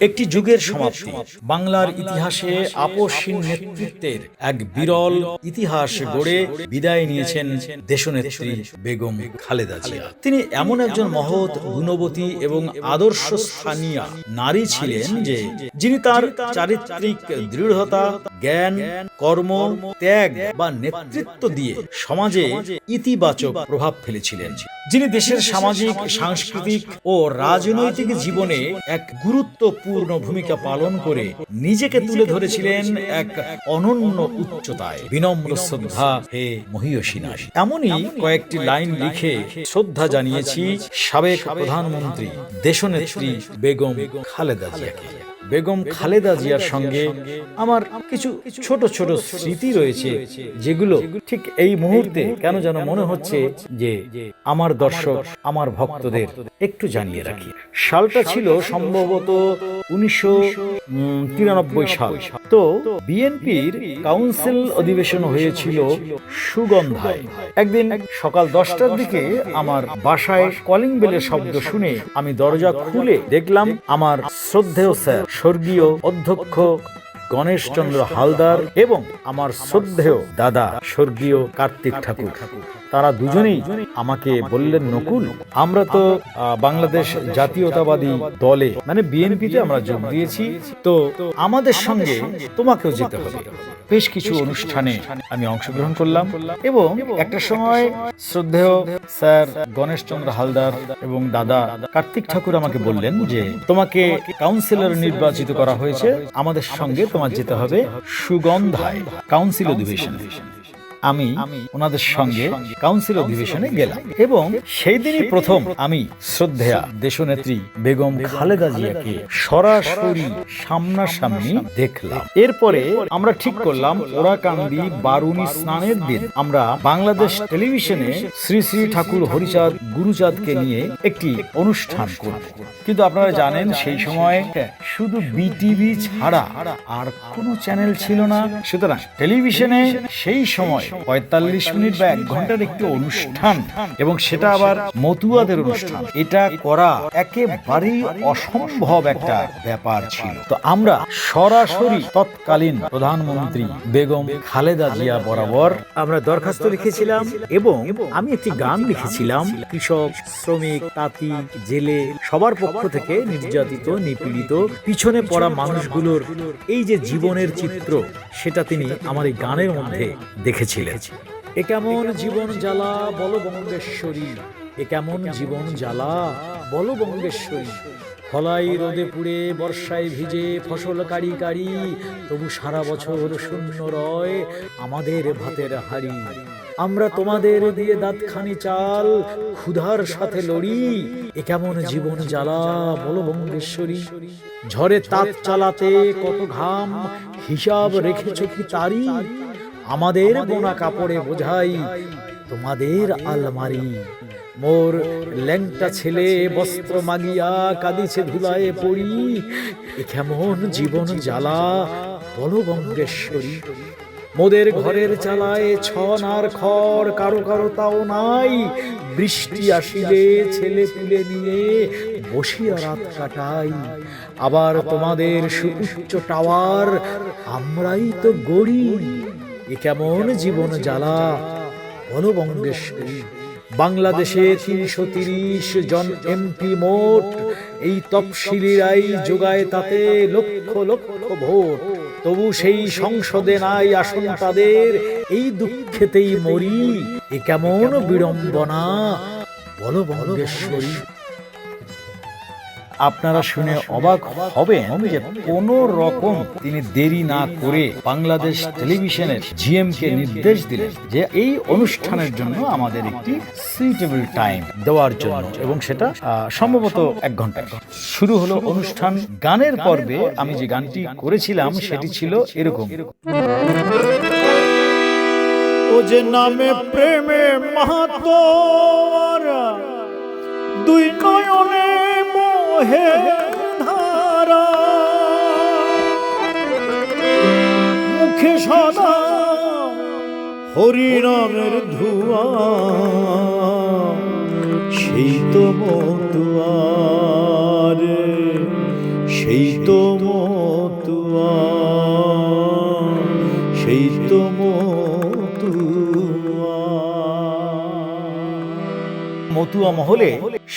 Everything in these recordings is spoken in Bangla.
একটি যুগের সমাপ্তি। বাংলার ইতিহাসে আপসহীন নেতৃত্বের এক বিরল ইতিহাস গড়ে বিদায় নিয়েছেন দেশনেত্রী বেগম খালেদা জিয়া। তিনি এমন একজন মহৎ গুণবতী এবং আদর্শ স্থানীয় নারী ছিলেন যে যিনি তার চারিত্রিক দৃঢ়তা জ্ঞান কর্ম ত্যাগ বা নেতৃত্ব দিয়ে সমাজে ইতিবাচক প্রভাব ফেলেছিলেন। যিনি দেশের সামাজিক সাংস্কৃতিক ও রাজনৈতিক জীবনে এক গুরুত্বপূর্ণ ভূমিকা পালন করে নিজেকে তুলে ধরেছিলেন এক অনন্য উচ্চতায়। বিনম্র শ্রদ্ধা হে মহিয়সী নারী এমনই কয়েকটি লাইন লিখে শ্রদ্ধা জানিয়েছি সাবেক প্রধানমন্ত্রী দেশনেত্রী বেগম খালেদা জিয়াকে। বেগম খালেদা জিয়ার সঙ্গে আমার কিছু ছোট ছোট স্মৃতি রয়েছে যেগুলো ঠিক এই মুহূর্তে কেন যেন মনে হচ্ছে যে আমার দর্শক আমার ভক্তদের একটু জানিয়ে রাখি। সালটা ছিল সম্ভবত উনিশশো তিরানব্বই সাল। তো বিএনপির কাউন্সিল অধিবেশন হয়েছিল সুগন্ধায়। একদিন সকাল দশটার দিকে আমার বাসায় কলিং বেলের শব্দ শুনে আমি দরজা খুলে দেখলাম আমার শ্রদ্ধেয় স্যার। স্বর্গীয় অধ্যক্ষ গণেশচন্দ্র হালদার এবং আমার শ্রদ্ধেয় দাদা স্বর্গীয় কার্তিক ঠাকুর। তারা দুজনেই আমাকে বললেন নকুল আমরা তো বাংলাদেশ জাতীয়তাবাদী দলে মানে বিএনপিতে আমরা যোগ দিয়েছি তো আমাদের সঙ্গে তোমাকেও যেতে হবে। বেশ কিছু অনুষ্ঠানে আমি অংশগ্রহণ করলাম এবং একটা সময় শ্রদ্ধেয় স্যার গণেশ চন্দ্র হালদার এবং দাদা কার্তিক ঠাকুর আমাকে বললেন যে তোমাকে কাউন্সিলর নির্বাচিত করা হয়েছে। আমাদের সঙ্গে তোমার যেতে হবে সুগন্ধায় কাউন্সিল অধিবেশনে। আমি ওনাদের সঙ্গে কাউন্সিল অধিবেশনে গেলাম এবং সেই দিনই প্রথম আমি শ্রদ্ধেয়া দেশনেত্রী বেগম খালেদা জিয়াকে সরাসরি সামনাসামনি দেখলাম। এরপরে আমরা ঠিক করলাম ওরাকান্দি বারুনি স্নানের দিন। আমরা বাংলাদেশ টেলিভিশনে শ্রী শ্রী ঠাকুর হরিচাঁদ গুরুচাঁদকে নিয়ে একটি অনুষ্ঠান করব। কিন্তু আপনারা জানেন সেই সময় শুধু বিটিভি ছাড়া আর কোনো চ্যানেল ছিল না। সুতরাং টেলিভিশনে সেই সময় পঁয়তাল্লিশ মিনিট বা এক ঘণ্টার একটি অনুষ্ঠান। এবং সেটা আবার মতুয়াদের অনুষ্ঠান। এটা করা একেবারেই অসম্ভব একটা ব্যাপার ছিল। তো আমরা সরাসরি তৎকালীন প্রধানমন্ত্রী বেগম খালেদা জিয়া বরাবর আমরা দরখাস্ত লিখেছিলাম এবং আমি একটি গান লিখেছিলাম। কৃষক শ্রমিক তাঁতি জেলে সবার পক্ষ থেকে নির্যাতিত নিপীড়িত পিছনে পড়া মানুষগুলোর এই যে জীবনের চিত্র সেটা তিনি আমার এই গানের মধ্যে দেখেছিলেন। এ কেমন জীবন জ্বালা বল বঙ্গেশ্বরী। এ কেমন জীবন জ্বালা বল বঙ্গেশ্বরী। ফলাই রোদে পুড়ে বর্ষায় ভিজে ফসল কাড়ি কাড়ি তবু সারা বছর শূন্য রয়। আমাদের ভাতের হাড়ি। আমরা তোমাদের দিয়ে দাঁতখানি চাল ক্ষুধার সাথে লড়ি। এ কেমন জীবন জ্বালা বলো বঙ্গেশ্বরী। ঝড়ে তাঁত চালাতে কত ঘাম হিসাব রেখেছ কি তারি? আমাদের বোনা কাপড়ে বোঝাই তোমাদের আলমারি। মোর ল্যাংটা ছেলে বস্ত্র মাগিয়া কাঁদিছে ধুলায় পড়ি। এ কেমন জীবন জ্বালা। বলো বঙ্গেশ্বরী মোদের ঘরের চালায় ছন আর খড় কারও কারও তাও নাই। বৃষ্টি আসিলে ছেলে পুলে নিয়ে বসিয়া রাত কাটাই। আবার তোমাদের সুউচ্চ টাওয়ার আমরাই তো গড়ি। এ কেমন জীবন জ্বালা? বলো বঙ্গেশ্বরী বাংলাদেশে তিনশো তিরিশ জন এমপি মোট, এই তফসিলিরাই যোগায় তাতে লক্ষ লক্ষ ভোট। তবু সেই সংসদে নাই আসন তাদের, এই দুঃখেতেই মরি। এ কেমন বিড়ম্বনা? বলো বঙ্গেশ্বরী আপনারা শুনে অবাক হবেন যে কোন রকম তিনি দেরি না করে বাংলাদেশ টেলিভিশনের জিএম কে নির্দেশ দিলেন যে এই অনুষ্ঠানের জন্য আমাদের একটি সুইটেবল টাইম দেওয়ার জন্য এবং সেটা সম্ভবত এক ঘণ্টা। শুরু হলো অনুষ্ঠান গানের পর্বে। আমি যে গানটি করেছিলাম সেটি ছিল এরকম। ও যে নামে প্রেমে মাহাতো দুই নয়নে বহে ধারা মুখে সদা হরিণের ধুয়া, সেই তো মতুয়ার, সেই তো মতুয়া সেই তো মতুয়া মতুয়া মহলে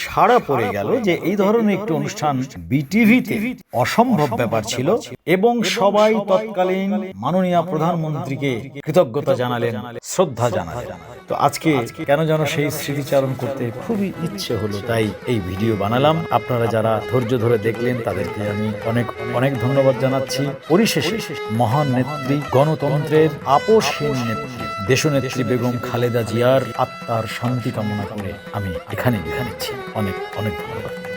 সাড়া পড়ে গেল যে এই ধরনের একটি অনুষ্ঠান বিটিভিতে অসম্ভব ব্যাপার ছিল এবং সবাই তৎকালীন মাননীয় প্রধানমন্ত্রীকে কৃতজ্ঞতা জানালেন শ্রদ্ধা জানালেন। তো আজকে কেন যেন সেই স্মৃতিচারণ করতে খুবই ইচ্ছে হলো তাই এই ভিডিও বানালাম। আপনারা যারা ধৈর্য ধরে দেখলেন তাদেরকে আমি অনেক অনেক ধন্যবাদ জানাচ্ছি। পরিশেষে মহান নেত্রী গণতন্ত্রের আপোষহীন নেত্রী দেশনেত্রী বেগম খালেদা জিয়ার আত্মার শান্তি কামনা করে আমি এখানে বিদায় নিচ্ছি। অনেক অনেক ধন্যবাদ।